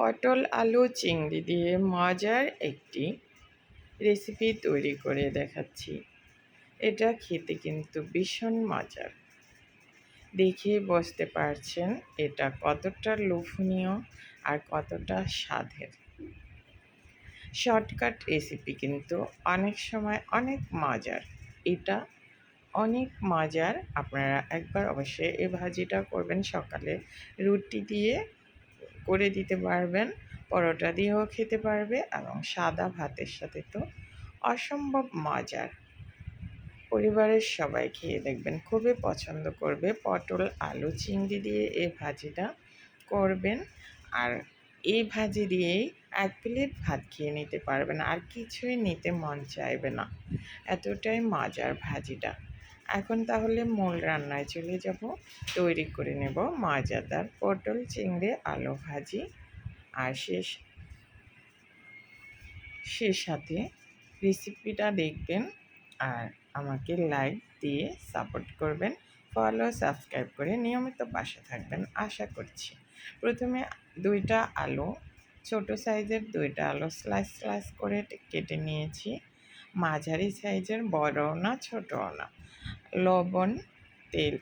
পটল, আলু, চিংড়ি দিয়ে মজার একটি রেসিপি তৈরি করে দেখাচ্ছি। এটা খেতে কিন্তু ভীষণ মজার। দেখে বুঝতে পারছেন এটা কতটা লোভনীয় আর কতটা স্বাদের। শর্টকাট রেসিপি কিন্তু অনেক সময় অনেক মজার। এটা অনেক মজার। আপনারা একবার অবশ্যই এই ভাজিটা করবেন সকালে। রুটি দিয়ে করে দিতে পারবেন। পরোটা দিয়েও খেতে পারবে এবং সাদা ভাতের সাথে তো অসম্ভব মজার। পরিবারের সবাই খেয়ে দেখবেন, খুবই পছন্দ করবে। পটল, আলু, চিংড়ি দিয়ে এই ভাজিটা করবেন। আর এই ভাজি দিয়েই এক প্লেট ভাত খেয়ে নিতে পারবেন। আর কিছুই নিতে মন চাইবে না। এতটাই মজার ভাজিটা। এখন তাহলে মূল রান্নায় চলে যাব। তৈরি করে নেব মজাদার পটল, চিংড়ি, আলু ভাজি আর শেষ সে সাথে রেসিপিটা দেখবেন আর আমাকে লাইক দিয়ে সাপোর্ট করবেন। ফলো সাবস্ক্রাইব করে নিয়মিত বাসা থাকবেন আশা করছি। প্রথমে দুইটা আলু, ছোট সাইজের দুইটা আলু স্লাইস স্লাইস করে কেটে নিয়েছি। মাঝারি সাইজের বড়ও না, ছোটও না। লবণ, তেল।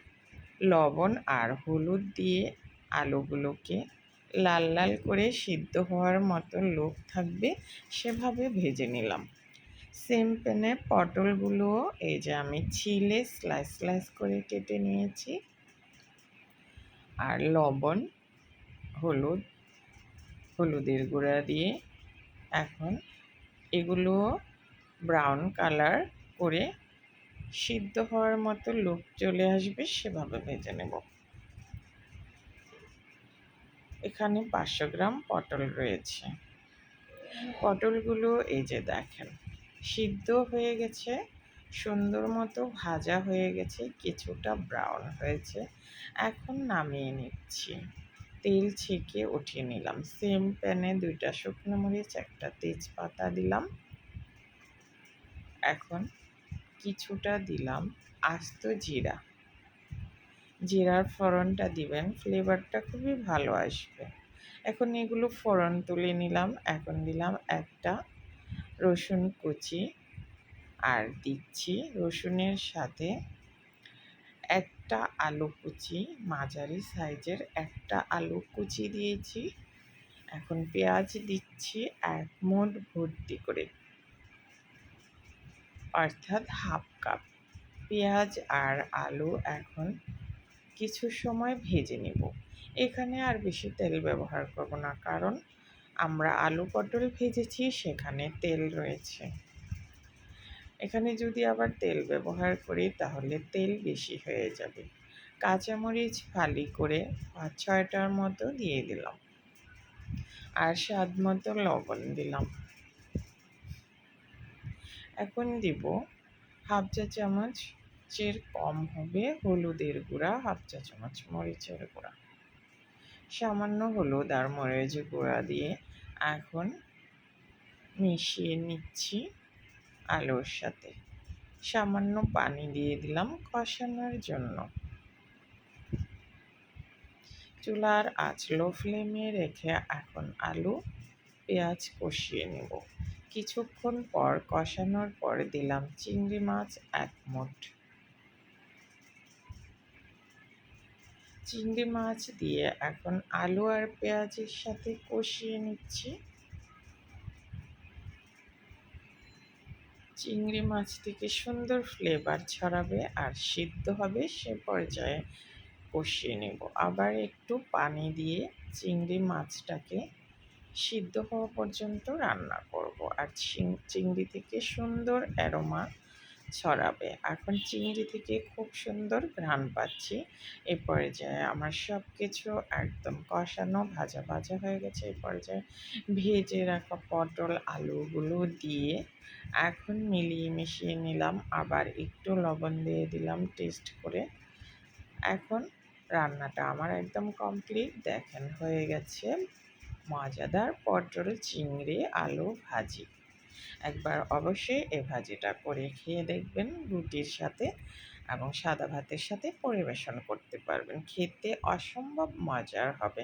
লবণ আর হলুদ দিয়ে আলুগুলোকে লাল লাল করে সিদ্ধ হওয়ার মতো লোক থাকবে, সেভাবে ভেজে নিলাম। সেম প্যানে পটলগুলোও এই যে আমি ছিলে স্লাইস স্লাইস করে কেটে নিয়েছি। আর লবণ, হলুদ, হলুদের গুঁড়া দিয়ে এখন এগুলো ব্রাউন কালার করে সিদ্ধ হওয়ার মতো লোক চলে আসবে, সেভাবে ভেজে নেব। এখানে পাঁচশো গ্রাম পটল রয়েছে। পটলগুলো এই যে দেখেন, সিদ্ধ হয়ে গেছে, সুন্দর মতো ভাজা হয়ে গেছে, কিছুটা ব্রাউন হয়েছে। এখন নামিয়ে নিচ্ছি। তেল ছেঁকে উঠিয়ে নিলাম। সেম প্যানে দুইটা শুকনো মরিচ, একটা তেজপাতা দিলাম। এখন কিছুটা দিলাম আস্ত জিরা। জিরার ফোড়নটা দিবেন, ফ্লেভারটা খুবই ভালো আসবে। এখন এগুলো ফোড়ন তুলে নিলাম, এখন দিলাম একটা রসুন কুচি আর দিচ্ছি রসুনের সাথে একটা আলু কুচি, মাঝারি সাইজের একটা আলু কুচি দিয়েছি। এখন পেঁয়াজ দিচ্ছি, এক মোট ভর্তি করে। অর্থাৎ হাফ কাপ পেঁয়াজ আর আলু এখন কিছু সময় ভেজে নেব। এখানে আর বেশি তেল ব্যবহার করব না, কারণ আমরা আলু পটল ভেজেছি, সেখানে তেল রয়েছে। এখানে যদি আবার তেল ব্যবহার করি, তাহলে তেল বেশি হয়ে যাবে। কাঁচামরিচ ফালি করে পাঁচ ছয়টার মতো দিয়ে দিলাম। আর স্বাদ মতো লবণ দিলাম। এখন দিব হাফ চা চামচ চের কম হবে হলুদের গুঁড়া, হাফ চা চামচ মরিচের গুঁড়া। সামান্য হলুদ আর মরিচ গুঁড়া দিয়ে এখন মিশিয়ে নিচ্ছি আলুর সাথে। সামান্য পানি দিয়ে দিলাম কষানোর জন্য। চুলার আঁচ লো ফ্লেমে রেখে এখন আলু পেঁয়াজ কষিয়ে নেব। কিছুক্ষণ পর কষানোর পর দিলাম চিংড়ি মাছ এক মুঠ। চিংড়ি মাছ দিয়ে এখন আলু আর পেঁয়াজের সাথে কষিয়ে নিচ্ছি। চিংড়ি মাছ থেকে সুন্দর ফ্লেভার ছড়াবে আর সিদ্ধ হবে সে পর্যায়ে কষিয়ে নেব। আবার একটু পানি দিয়ে চিংড়ি মাছটাকে সিদ্ধ হওয়া পর্যন্ত রান্না করব। আর চিংড়ি থেকে সুন্দর অ্যারোমা ছড়াবে। এখন চিংড়ি থেকে খুব সুন্দর ঘ্রাণ পাচ্ছি। এ পর্যায়ে আমার সব কিছু একদম কষানো, ভাজা ভাজা হয়ে গেছে। এই পর্যায়ে ভেজে রাখা পটল আলুগুলো দিয়ে এখন মিলিয়ে মিশিয়ে নিলাম। আবার একটু লবণ দিয়ে দিলাম টেস্ট করে। এখন রান্নাটা আমার একদম কমপ্লিট দেখেন, হয়ে গেছে। মজাদার পটল চিংড়ি আলু ভাজি। একবার অবশ্যই এ ভাজিটা করে খেয়ে দেখবেন রুটির সাথে এবং সাদা ভাতের সাথে পরিবেশন করতে পারবেন। খেতে অসম্ভব মজার হবে।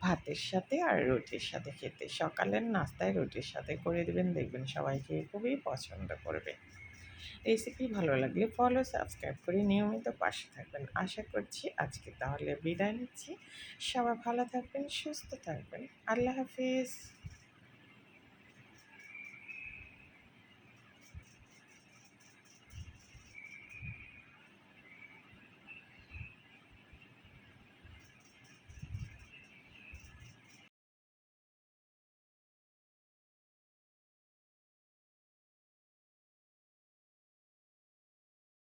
ভাতের সাথে আর রুটির সাথে খেতে। সকালের নাস্তায় রুটির সাথে করে দেবেন, দেখবেন সবাই খেয়ে খুবই পছন্দ করবে। রেসিপি ভালো লাগলে ফলো সাবস্ক্রাইব করে নিয়মিত পাশে থাকবেন। আশা করছি আজকে তাহলে বিদায় নিচ্ছি। সবাই ভালো থাকবেন, সুস্থ থাকবেন। আল্লাহ হাফিজ।